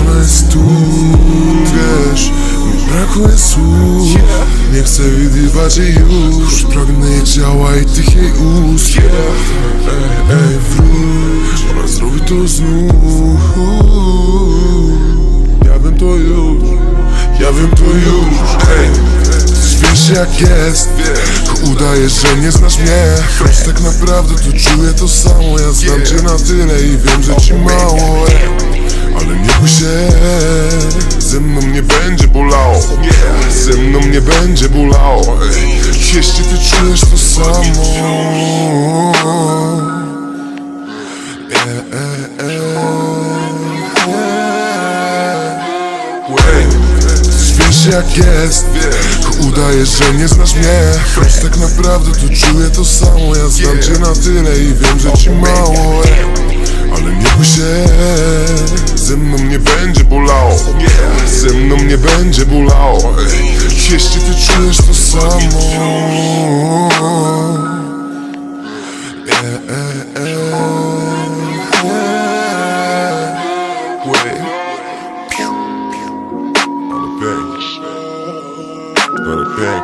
ona jest tu, wiesz Mi brakuje słów. Nie chcę widywać jej już Pragnę ciała i tych jej ust. Ej, ej, wróć Ona zrobi to znów. Ja wiem to już Ja wiem to już jak jest. Udajesz, że nie znasz mnie. Choć tak naprawdę to czuję to samo. Ja znam cię na tyle i wiem, że ci mało. Ale nie bój się. Ze mną nie będzie bolało. Ze mną nie będzie bolało. Jeśli ty czujesz to samo. E, e, e, wiesz jak jest. Udajesz, że nie znasz mnie. Choć tak naprawdę to czuję to samo. Ja znam cię na tyle i wiem, że ci mało. Ale nie bój się. Ze mną nie będzie bolało. Ze mną nie będzie bolało. Jeśli ty czujesz to samo. Wait. but a thing.